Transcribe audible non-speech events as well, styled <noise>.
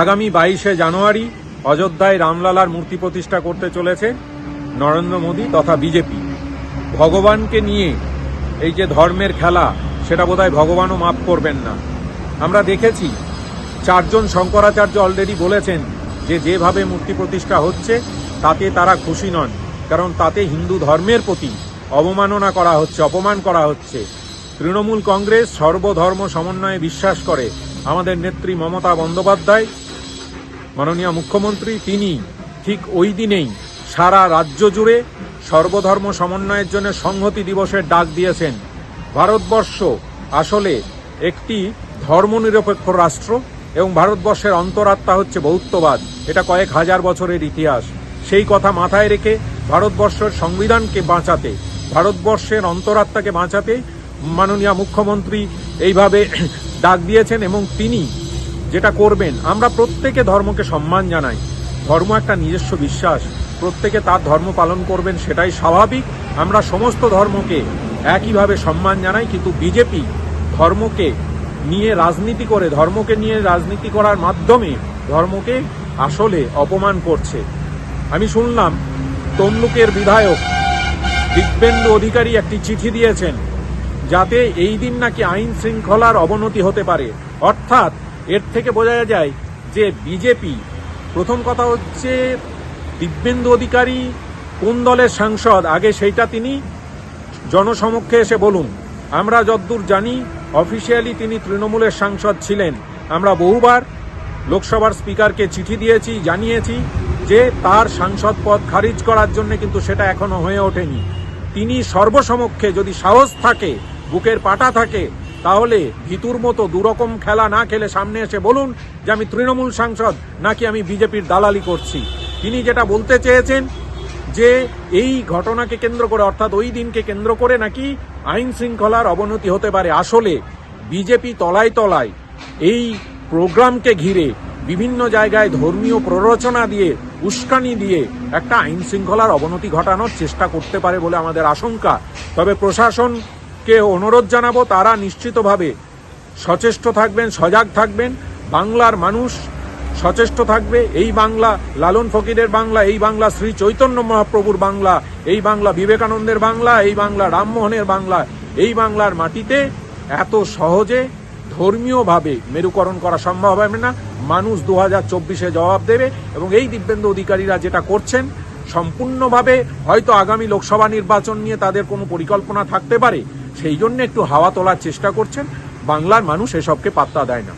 আগামী বাইশে জানুয়ারি অযোধ্যায় রামলালার মূর্তি প্রতিষ্ঠা করতে চলেছে নরেন্দ্র মোদী তথা বিজেপি। ভগবানকে নিয়ে এই যে ধর্মের খেলা, সেটা বোধহয় ভগবানও মাফ করবেন না। আমরা দেখেছি চারজন শঙ্করাচার্য অলরেডি বলেছেন যে যেভাবে মূর্তি প্রতিষ্ঠা হচ্ছে, তাতে তারা খুশি নন। কারণ তাতে হিন্দু ধর্মের প্রতি অবমাননা করা হচ্ছে, অপমান করা হচ্ছে। তৃণমূল কংগ্রেস সর্বধর্ম সমন্বয়ে বিশ্বাস করে আমাদের নেত্রী মমতা বন্দ্যোপাধ্যায় মাননীয় মুখ্যমন্ত্রী, তিনি ঠিক ওই দিনেই সারা রাজ্য জুড়ে সর্বধর্ম সমন্বয়ের জন্য সংহতি দিবসের ডাক দিয়েছেন। ভারতবর্ষ আসলে একটি ধর্মনিরপেক্ষ রাষ্ট্র এবং ভারতবর্ষের অন্তরাত্মা হচ্ছে বৌদ্ধবাদ। এটা কয়েক হাজার বছরের ইতিহাস। সেই কথা মাথায় রেখে ভারতবর্ষের সংবিধানকে বাঁচাতে, ভারতবর্ষের অন্তরাত্মাকে বাঁচাতে মাননীয় মুখ্যমন্ত্রী এইভাবে <clears throat> ডাক দিয়েছেন এবং তিনি যেটা করবেন, আমরা প্রত্যেকে ধর্মকে সম্মান জানাই। ধর্ম একটা নিজস্ব বিশ্বাস। প্রত্যেকে তার ধর্ম পালন করবেন, সেটাই স্বাভাবিক। আমরা সমস্ত ধর্মকে একইভাবে সম্মান জানাই, কিন্তু বিজেপি ধর্মকে নিয়ে রাজনীতি করে, ধর্মকে নিয়ে রাজনীতি করার মাধ্যমে ধর্মকে আসলে অপমান করছে। আমি শুনলাম, তমলুকের বিধায়ক দিব্যেন্দু অধিকারী একটি চিঠি দিয়েছেন, যাতে এই দিন নাকি আইন শৃঙ্খলার অবনতি হতে পারে। অর্থাৎ এর থেকে বোঝা যায় যে বিজেপি, প্রথম কথা হচ্ছে দিব্যেন্দু অধিকারী কোন দলের সাংসদ? আগে সেইটা তিনি জনসমক্ষে এসে বলুন। আমরা যদ্দূর জানি অফিসিয়ালি তিনি তৃণমূলের সাংসদ ছিলেন। আমরা বহুবার লোকসভার স্পিকারকে চিঠি দিয়েছি, জানিয়েছি যে তার সাংসদ পদ খারিজ করার জন্য কিন্তু সেটা এখনও হয়ে ওঠেনি। তিনি সর্বসমক্ষে যদি সাহস থাকে, বুকের পাটা থাকে তাহলে ভিতুর মতো দুরকম খেলা না খেলে সামনে এসে বলুন যে আমি তৃণমূল সাংসদ নাকি আমি বিজেপির দালালি করছি। তিনি যেটা বলতে চেয়েছেন যে এই ঘটনাকে কেন্দ্র করে, অর্থাৎ ওই দিনকে কেন্দ্র করে নাকি আইন শৃঙ্খলার অবনতি হতে পারে। আসলে বিজেপি তলায় তলায় এই প্রোগ্রামকে ঘিরে বিভিন্ন জায়গায় ধর্মীয় প্ররোচনা দিয়ে, উস্কানি দিয়ে একটা আইন শৃঙ্খলার অবনতি ঘটানোর চেষ্টা করতে পারে বলে আমাদের আশঙ্কা। তবে প্রশাসনকে অনুরোধ জানাব তারা নিশ্চিতভাবে সচেষ্ট থাকবেন, সজাগ থাকবেন। বাংলার মানুষ সচেষ্ট থাকবে। এই বাংলা, লালন ফকিরের বাংলা, এই বাংলা, শ্রী চৈতন্য মহাপ্রভুর বাংলা, এই বাংলা, বিবেকানন্দের বাংলা, এই বাংলা, রামমোহনের বাংলা, এই বাংলার মাটিতে এত সহজে, ধর্মীয়ভাবে মেরুকরণ করা সম্ভব হবে না। মানুষ দু হাজার চব্বিশে জবাব দেবে এবং এই দিব্যেন্দু অধিকারীরা যেটা করছেন, সম্পূর্ণভাবে হয়তো আগামী লোকসভা নির্বাচন নিয়ে তাদের কোনো পরিকল্পনা থাকতে পারে। সেই জন্য একটু হাওয়া তোলার চেষ্টা করছেন। বাংলার মানুষ এসবকে পাত্তা দেয় না।